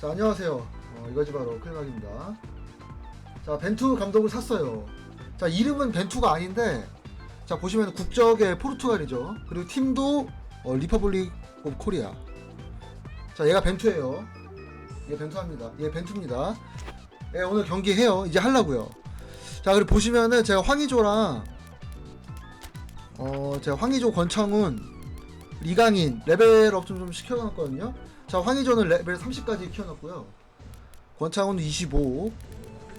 자 안녕하세요. 어, 이거지 바로 클각입니다. 자 벤투 감독을 샀어요. 자 이름은 벤투가 아닌데 자 보시면 국적의 포르투갈이죠. 그리고 팀도 어, 리퍼블릭 오브 코리아. 자 얘가 벤투예요. 얘 벤투합니다. 얘 벤투입니다. 예, 오늘 경기 해요. 이제 하려고요. 자 그리고 보시면은 제가 황의조랑 어 제가 황의조 권창훈 이강인 레벨업 좀, 좀 시켜놨거든요 자 황의조는 레벨 30까지 키워놨고요. 권창훈은 25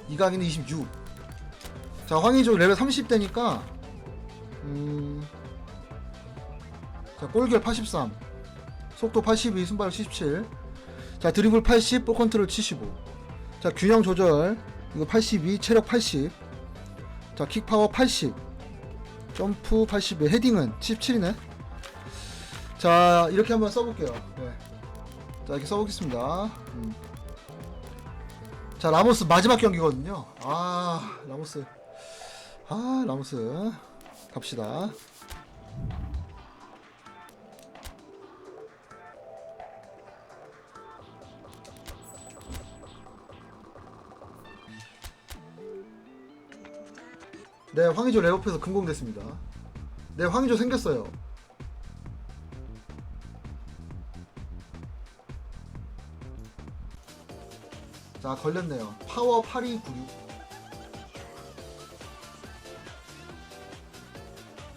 이강인은 26자 황의조 레벨 30대니까 음... 자 골결 83 속도 82 순발력 77자 드리블 80 볼 컨트롤 75자 균형 조절 이거 82 체력 80자 킥파워 80 점프 81 헤딩은 17이네. 자 이렇게 한번 써볼게요. 네. 자 이렇게 써보겠습니다. 음. 자 라모스 마지막 경기거든요. 아 라모스. 아 라모스. 갑시다. 네 황의조 레오프에서 금공됐습니다. 네 황의조 생겼어요 자 걸렸네요. 파워 8296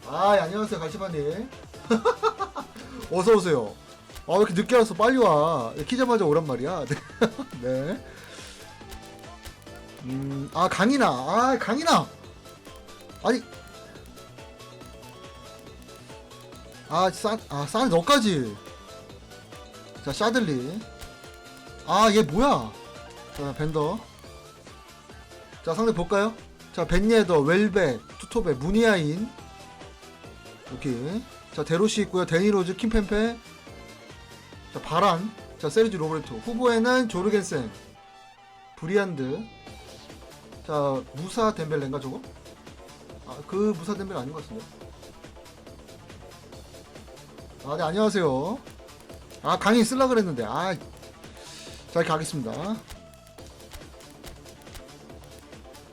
아 예, 안녕하세요 갈치파님. 어서오세요. 아 왜 이렇게 늦게 와서 빨리 와? 키자마자 오란 말이야? 네. 음, 아 강인아. 아 강인아! 아니. 아, 싸, 아, 싸, 너까지. 자, 샤들리. 아, 얘 뭐야? 자, 벤더. 자, 상대 볼까요? 자, 벤예더, 웰베, 투토베, 무니아인. 오케이. 자, 데로시 있고요. 데니로즈, 킴펜페. 자, 바란. 자, 세르지 로베르토. 후보에는 조르겐센. 브리안드. 자, 무사 덴벨레인가 저거? 아, 그 무사 덴벨 아닌 것 같은데. 아, 네, 안녕하세요. 아, 강의 쓸라 그랬는데, 아. 자, 이렇게 하겠습니다.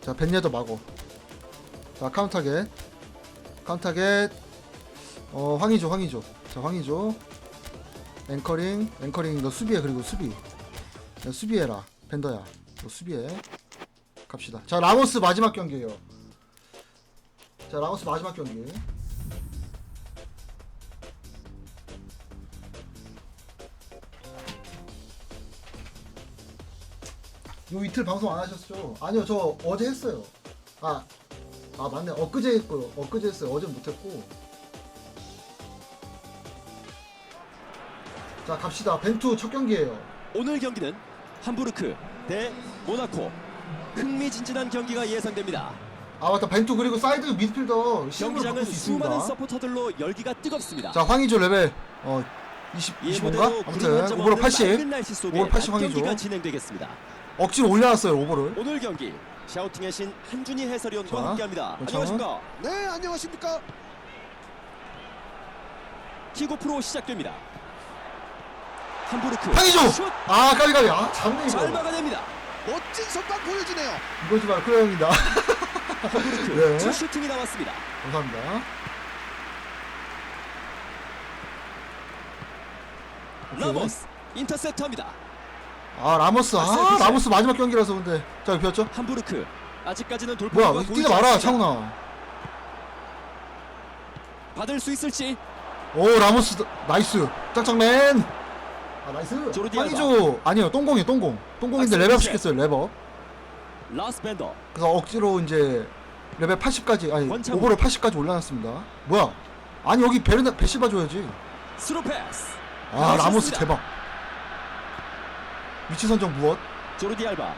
자, 벤예더 마고. 자, 카운타겟. 카운타겟. 어, 황의조, 황의조. 자, 황의조. 앵커링, 앵커링, 너 수비해, 그리고 수비. 야, 수비해라. 벤더야. 너 수비해. 갑시다. 자, 라모스 마지막 경기에요. 자, 라모스 마지막 경기. 요 이틀 방송 안 하셨죠? 아니요, 저 어제 했어요. 아, 아 맞네. 엊그제 했고요. 엊그제 했어요. 어제 못했고. 자, 갑시다. 벤투 첫 경기예요. 오늘 경기는 함부르크 대 모나코 흥미진진한 경기가 예상됩니다. 아 맞다. 벤투 그리고 사이드 미드필더 시험을 경기장은 있습니다. 수많은 서포터들로 열기가 뜨겁습니다. 자, 황의조 레벨 어 20, 이 25인가? 무대로 아무튼 구름 한점 오버로 없는 80. 맑은 날씨 속에 오버로 80낮 경기가 황의조. 진행되겠습니다. 억지로 올려놨어요 오버를. 오늘 경기 샤우팅의 신 한준희 해설위원과 자, 함께합니다. 안녕하십니까? 네, 안녕하십니까? 킥오프로 시작됩니다. 함부르크 황의조. 슛! 아 까비까비. 아 잡네 잘 이거. 막아냅니다. 멋진 선방 보여주네요. 이거지 말 클레형이다. 함부르크 네. 첫 슈팅이 나왔습니다. 감사합니다. 오케이. 라모스 인터셉터입니다. 아 라모스. 아 라모스 마지막 경기라서 근데. 자 비었죠? 함부르크. 아직까지는 뭐야 돌파가 왜 보이지 뛰지 마라. 창훈아. 받을 수 있을지. 오 라모스. 나이스. 짱짱맨. 아 나이스. 조르디 황의조. 아니요 똥공이 똥공. 똥공인데 레벨업. 시켰어요 레벨업 라스 벤더. 그래서 억지로 이제 레벨 80까지 아니 권창훈. 오버를 80까지 올려놨습니다. 뭐야? 아니 여기 베르나 베시바 줘야지. 스루 패스. 아 라모스. 대박 위치 선정 무엇 조르디 알바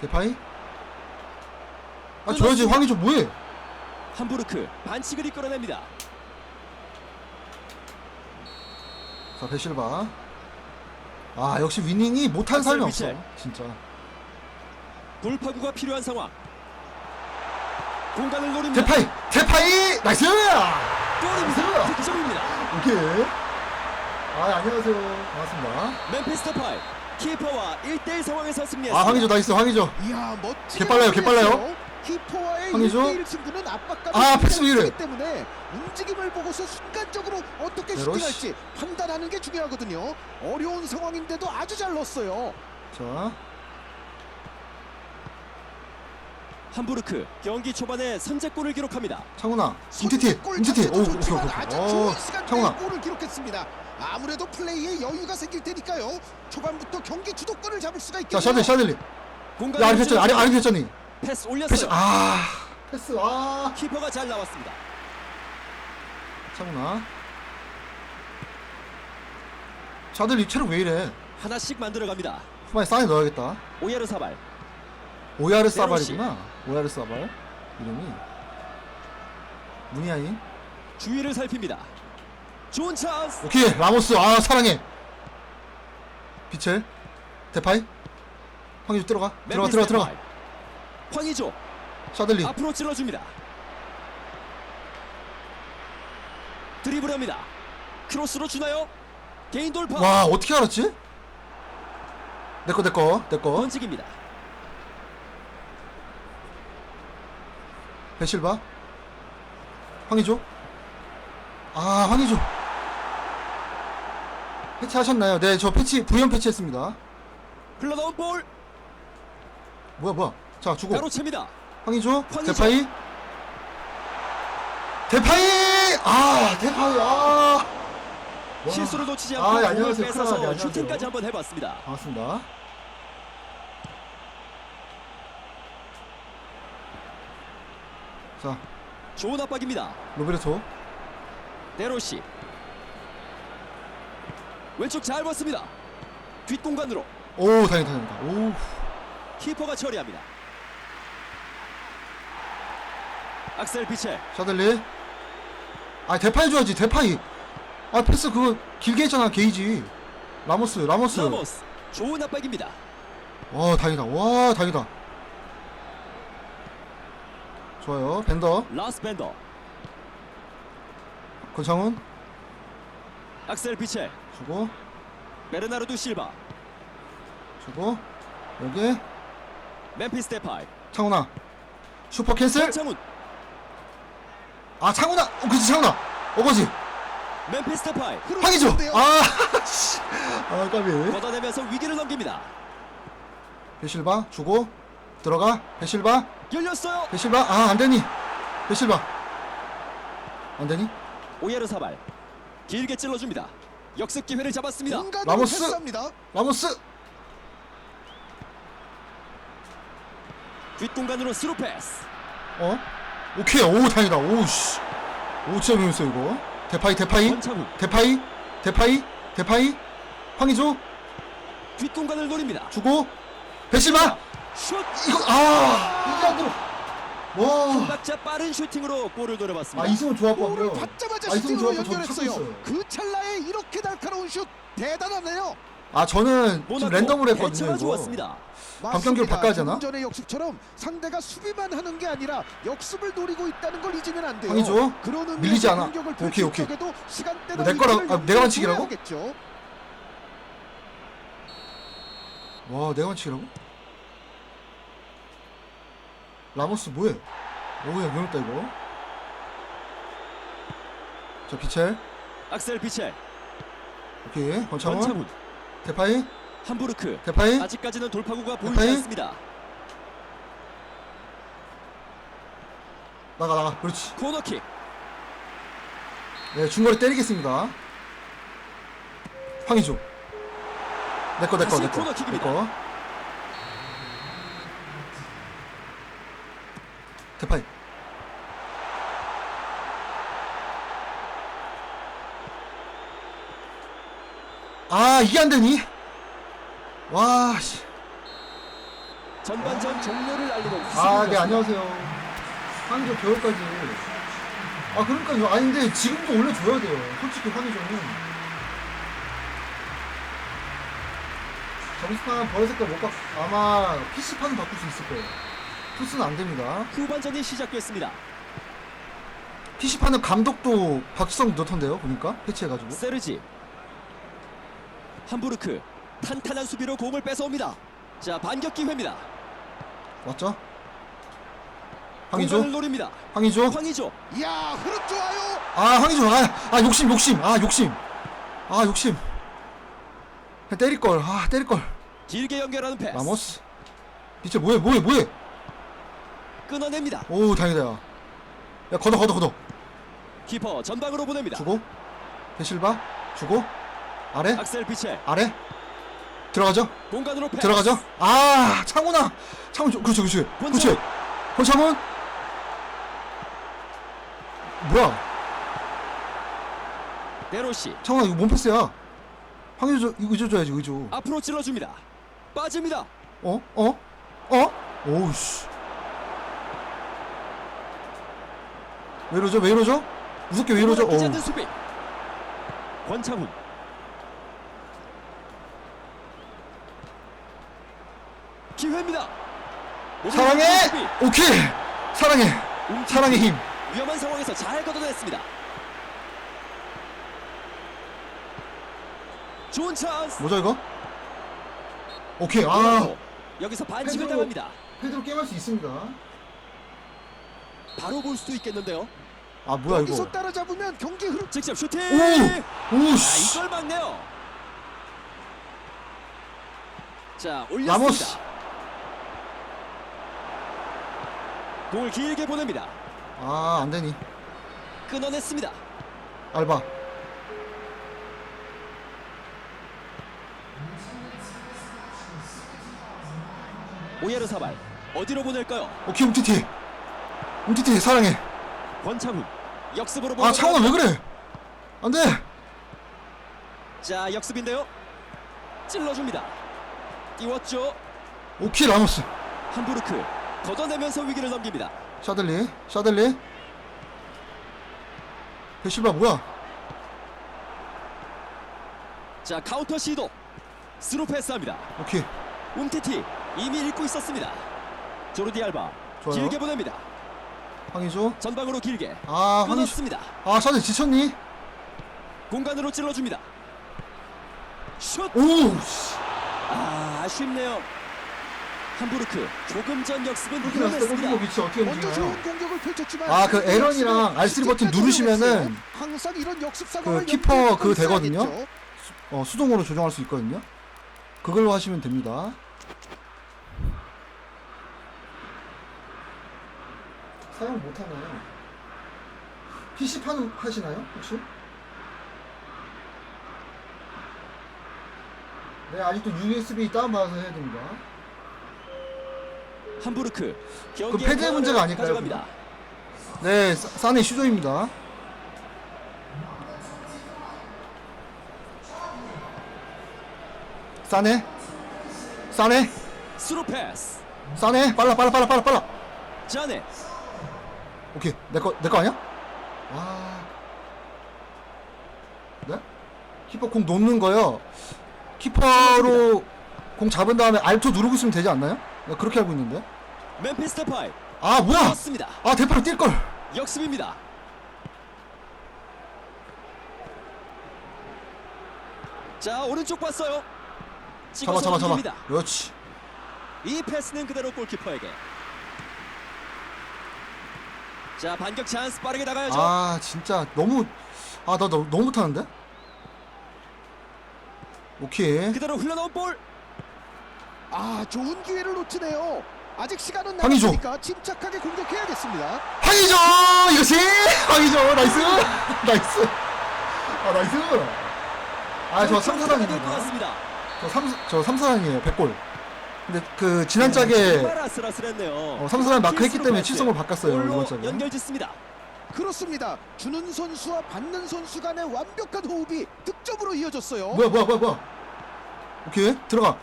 대파이 아. 줘야지 황의조 뭐해 함부르크 반칙을 이끌어냅니다. 자 베실바 아 역시 위닝이 못한 사람이 없어 미첼. 진짜 돌파구가 필요한 상황. 공간을 노립니다. 대파이 대파이 나이스 골입니다. 나이스! 득점입니다. 오케이 아 안녕하세요 반갑습니다 멤피스 스파이 키퍼와 1대1 상황에서 승리했습니다. 아 황의조 나이스 황의조 이야 멋지게 개 빨라요, 개 빨라요. 마무리했어요. 키퍼와의 황의조. 1대1 승부는 압박감이 아, 패스 왜 이래? 있기 때문에 움직임을 보고서 순간적으로 어떻게 네로시. 슈팅할지 판단하는 게 중요하거든요. 어려운 상황인데도 아주 잘 넣었어요. 자 함부르크 경기 초반에 선제골을 기록합니다. 창훈아 움티티 자체도 오 오케이 좋지만 오케이 아주 오케이 좋은 어 시간대에 창훈아 골을 기록했습니다. 아무래도 플레이에 여유가 생길 테니까요. 초반부터 경기 주도권을 잡을 수가 자. 샤들리 샤들리 공간을 야 아리 패스 아리 아리 패스니 패스 올렸어요. 패스 아 패스 아 키퍼가 잘 나왔습니다. 창훈아 샤들리 체력 왜 이래 하나씩 만들어 갑니다. 후반에 사인 넣어야겠다 오야르 사발 오야르 사발이구나 오야르 사발 이름이 무니아인 주위를 살핍니다. 좋은 찬스. 오케이 라모스 아 사랑해 비첼 데파이 황희조 들어가 들어가 들어가 들어가. 황의조 샤들리 앞으로 찔러줍니다. 드리블합니다. 크로스로 주나요? 개인 돌파. 와 어떻게 알았지? 내꺼 내꺼 내꺼 번직입니다. 배실바 황희조 아 황희조 패치하셨나요? 네 저 패치 부연 패치했습니다 흘러나온 볼 뭐야 뭐야 자 주고 가로채입니다. 황희조 황희조. 대파이 대파이 아 대파이 아 와. 실수를 놓치지 아, 않고 예, 공을 안녕하세요. 뺏어서 안녕하세요. 슈팅까지 한번 해봤습니다. 반갑습니다 자 좋은 압박입니다. 로베르토 데로시 왼쪽 잘 봤습니다. 뒷공간으로. 오 다행이다 다행이다. 오. 키퍼가 처리합니다. 악셀 비첼 샤들리. 아 대파이 줘야지 대파이. 아 패스 그거 길게 했잖아 게이지. 라모스 라모스. 라모스. 좋은 압박입니다. 와 다행이다. 와 다행이다. 좋아요. 벤더. 라스 벤더. 권창훈. 악셀 비첼 주고. 베르나르도 실바. 주고. 여기. 멤피스 데파이. 창훈아. 슈퍼 캔슬? 창훈. 아 창훈아. 어 그치 창훈아. 어거지. 멤피스 데파이. 황이죠 흐름이 아 씨. 아 까비. 걷어내면서 위기를 넘깁니다. 베실바 주고. 들어가. 베실바. 열렸어요. 베실바. 아 안되니. 베실바. 안되니? 오예르 사발. 길게 찔러줍니다. 역습 기회를 잡았습니다. 라모스. 패스합니다. 라모스 뒷공간으로 스루 패스. 어? 오케이 오 다행이다 오씨 오 진짜 재밌어 이거 대파이 대파이 권창훈 대파이 대파이 대파이 황희조 뒷공간을 노립니다. 주고 베실바 슛! 이거 아 이게 안 들어 박자 빠른 슈팅으로 골을 노려봤습니다. 이승훈 좋았고 볼을 받자마자 아, 이승훈 슈팅으로 연결했어요. 있어요 그 찰나에 이렇게 날카로운 슛 대단하네요. 아 저는 지금 랜덤으로 했거든요 이거 좋았습니다. 반경기로 바꿔야 되나? 전의 역습처럼 상대가 수비만 하는 게 아니라 역습을 노리고 있다는 걸 잊으면 안 돼요. 황의조? 그런 의미에서 밀리지 않아. 공격을 오케이, 펼칠 오케이. 적에도 시간대나 내 거라- 위치를 아, 내가? 연결해야겠죠. 와 내가 맞히라고? 라모스 뭐해? 오야 위험했다 이거 자 비첼. 악셀 비첼, 오케이 권창훈. 권창훈, 대파이. 함부르크. 대파이. 아직까지는 돌파구가 보이지 대파이? 않습니다. 나가 나가. 그렇지. 코너킥. 네 중거리 때리겠습니다. 황희조. 내꺼 내꺼 다시 내꺼 코너킥입니다. 내꺼 대파이 아 이게 안 되니? 와 씨 전반전 종료를 알리는 아, 네. 안녕하세요. 한조 겨울까지. 아, 그러니까요. 아니, 근데 지금도 올려줘야 돼요. 솔직히 황희조는. 점수판 버려 색깔 못 바, 아마 PC판은 바꿀 수 있을 거예요. 플스는 안 됩니다. 후반전이 시작됐습니다. PC판은 감독도 박지성 넣던데요, 보니까? 패치해가지고. 세르지 함부르크 탄탄한 수비로 공을 뺏어옵니다. 자 반격 기회입니다. 왔죠? 공간을 황의조? 노립니다. 황의조? 황의조 이야 흐름 좋아요. 아 황의조 아, 아 욕심 욕심 아 욕심 아 욕심 때릴걸 아 때릴걸 길게 연결하는 패스. 라모스 진짜 뭐해 뭐해 뭐해 끊어냅니다. 오 다행이다 야, 야 걷어 걷어 걷어 키퍼 전방으로 보냅니다. 주고 데실바 주고 아래 악셀 피첼 아래 들어가죠 공간으로 패스. 들어가죠 아 창훈아 창훈 저- 그렇지 그렇지 그렇지 권창훈 뭐야 네로시 창훈아 이거 뭔 패스야 황의조 이거 의조 줘야지 의조 앞으로 찔러줍니다. 빠집니다. 어? 어? 어? 오우 씨 왜 이러죠? 왜 이러죠? 무섭게 왜 이러죠? 않는 수비. 권창훈. 기회입니다. 사랑해! 오케이! 사랑해! 사랑의 힘! 위험한 상황에서 잘 걷어냈습니다. 좋은 찬스. 뭐죠 이거? 오케이 아 오, 여기서 반칙을 패드로- 당합니다. 패드로 게임할 수 있습니다 바로 볼 수도 있겠는데요. 아 뭐야 여기서 이거 따라잡으면 경기 흐름. 직접 슈팅. 오! 아, 오씨 이걸 막네요. 자, 라모스 올렸습니다. 공 을 길게 보냅니다. 아 안 되니 끊어냈습니다. 알바 오예르사발 어디로 보낼까요? 오케이 움티티 움티티 사랑해 권창훈 역습으로 아 보내. 창훈아 왜 그래 안 돼 자, 역습인데요. 찔러줍니다. 띄웠죠. 오케이 라모스 함부르크 걷어내면서 위기를 넘깁니다. 샤들리 샤들리 베실바 뭐야 자, 카운터 시도. 스루 패스합니다. 오케이 움티티 이미 읽고 있었습니다. 조르디 알바 좋아요. 길게 보냅니다. 황의조 전방으로 길게 아 끊었습니다. 아 샤들 지쳤니? 공간으로 찔러줍니다. 슛! 오우 씨. 아, 아쉽네요. 함부르크 조금 전 역습은 골키퍼. 위치 어떻게 먼저? 좋은 공격을 펼쳤지만 아, 그 에런이랑 R3 버튼 누르시면은 항상 이런 역습 그 키퍼 두고 되거든요? 어, 수동으로 조정할 수 있거든요. 그걸로 하시면 됩니다. 사용 못하나요? PC판 하시나요? 혹시? 네, 아직도 USB 다운받아서 해야 됩니다. 함부르크 그 패드의 문제가 아닐까요, 가져갑니다. 네, 사- 사내 슈조입니다. 싸네? 싸네? 스루 패스. 싸네? 빨라 빨라 빨라 빨라 빨라 자네 오케이 내거 내 거 아니야? 아 네? 키퍼 공 놓는 거요 키퍼로 공 잡은 다음에 알토 누르고 있으면 되지 않나요? 나 그렇게 알고 있는데 멤피스 데파이 아 뭐야 그렇습니다. 아 대파로 뛸걸 역습입니다. 자 오른쪽 봤어요. 잡아 잡아 잡아. 그렇지 이 패스는 그대로 골키퍼에게. 자 반격 찬스 빠르게 나가야죠. 아 진짜 너무 아나 너무 못하는데? 오케이 그대로 흘러나온 볼. 아 좋은 기회를 놓치네요. 아직 시간은 황의조. 남았으니까 침착하게 공격해야겠습니다. 황이죠 이것이 황이죠 나이스 나이스 아 나이스 아저 될것 3사단입니다 같습니다. 저 3, 저 3사단이에요 100골 근데 그 지난 짝에 정말 아슬아슬했네요. 어, 3사단 마크 했기 때문에. 칠성을 바꿨어요 골로 이번 짝에 연결짓습니다. 그렇습니다. 주는 선수와 받는 선수 간의 완벽한 호흡이 득점으로 이어졌어요. 뭐야 뭐야 뭐야 뭐야 오케이 들어가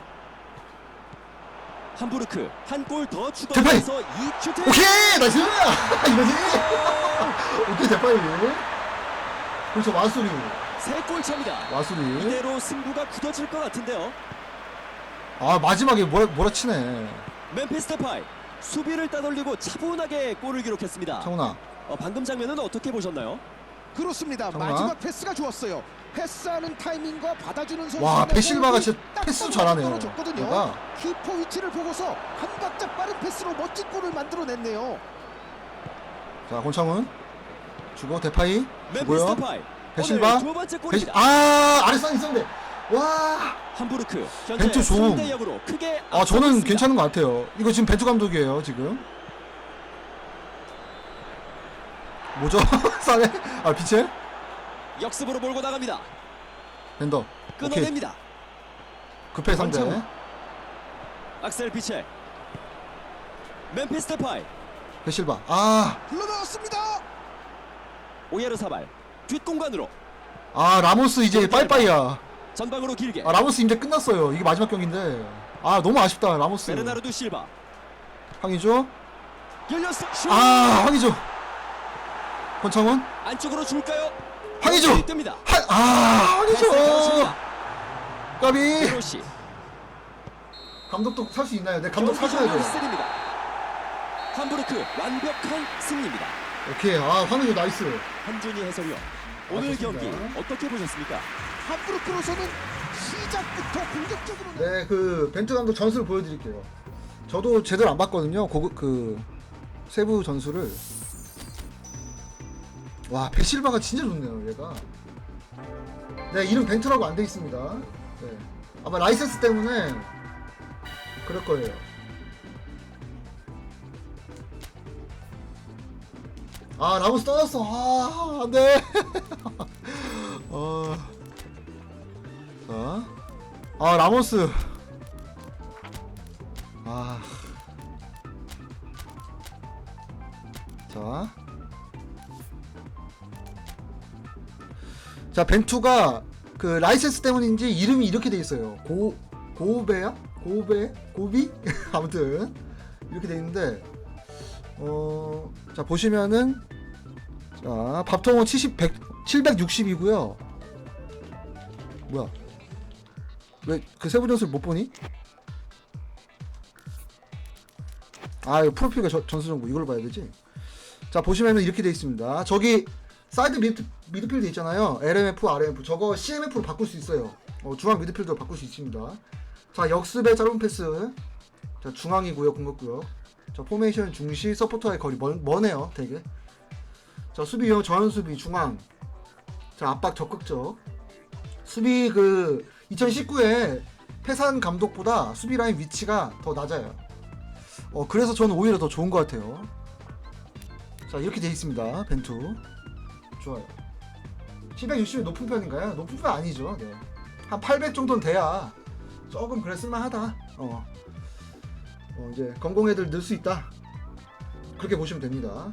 함부르크 한 골 더! 추가해서 2슈팅. 오케이 나이스 이거지 오케이 대파이 그렇죠 마수리 세골 차입니다. 마수리 이대로 승부가 굳어질 것 같은데요. 아 마지막에 뭐라, 뭐라 치네 멤피스 데파이 수비를 따돌리고 차분하게 골을 기록했습니다. 창훈아 어, 방금 장면은 어떻게 보셨나요? 그렇습니다. 정말? 마지막 패스가 좋았어요. 패스하는 타이밍과 받아주는 선수 와 베실바가 진짜 딱 패스 잘하네요. 얘가 키퍼 위치를 보고서 한 박자 빠른 패스로 멋진 골을 만들어냈네요. 자 권창훈 주고 대파이 멤피스 주고요. 베실바. 오늘 두 번째 베실. 아산 있었는데 와. 함부르크 벤투 좋음. 3대 0으로 크게 아 저는 괜찮은 것 같아요. 이거 지금 벤투 감독이에요 지금. 뭐죠? 싸네? 아 비체? 역습으로 몰고 나갑니다. 오케이. 끊어냅니다. 급해 상대. 악셀 피첼. 멤피스 파이. 베실바. 아, 흘러나왔습니다. 오예르사발 뒷공간으로 아 라모스 이제 빠이빠이야. 전방으로 길게 아 라모스 이제 끝났어요. 이게 마지막 경기인데. 아 너무 아쉽다 라모스. 베르나르도 실바 황의조. 열렸어 슛 아 황의조. 권창훈. 안쪽으로 줄까요? 황의조. 뜹니다. 한, 아 패스 황의조. 걸어줍니다. 까비. 베로시 감독도 살 수 있나요? 네 감독 사셔야 돼요. 함부르크 완벽한 승리입니다. 오케이. 아 황의조 나이스. 한준희 해설위원 오늘 좋습니다. 경기 어떻게 보셨습니까? 함부르크로서는 시작부터 공격적으로 네, 그 벤투 감독 전술을 보여드릴게요. 저도 제대로 안 봤거든요. 고급 그 세부 전술을. 와, 베실바가 진짜 좋네요, 얘가. 네, 이름 벤투라고 안 돼 있습니다. 네. 아마 라이센스 때문에 그럴 거예요. 아, 라모스 떠났어. 아, 안 돼. 어. 자. 아 라모스 아. 자. 자, 벤투가 그 라이센스 때문인지 이름이 이렇게 돼 있어요. 고 고베야? 고베? 고비? 아무튼 이렇게 돼 있는데 어, 자, 보시면은 자, 밥통은 70 100 760이고요. 뭐야? 왜 그 세부 전술 못 보니? 아, 이거 프로필과 저- 전술 정보 이걸 봐야 되지. 자, 보시면은 이렇게 돼 있습니다. 저기 사이드 미드, 미드필드 있잖아요. LMF, RMF. 저거 CMF로 바꿀 수 있어요. 어, 중앙 미드필드로 바꿀 수 있습니다. 자, 역습의 짧은 패스. 자, 중앙이고요, 공격구요. 자, 포메이션 중시, 서포터의 거리 멀, 머네요, 되게. 자, 수비 형 전원 수비 중앙. 자, 압박 적극적. 수비 그 2019에 패산 감독보다 수비 라인 위치가 더 낮아요. 어 그래서 저는 오히려 더 좋은 것 같아요. 자 이렇게 돼 있습니다. 벤투 좋아요. 760이 높은 편인가요? 높은 편 아니죠. 네. 한 800 정도는 돼야 조금 그래 쓸만하다. 어. 어 이제 건공 애들 넣을 수 있다. 그렇게 보시면 됩니다.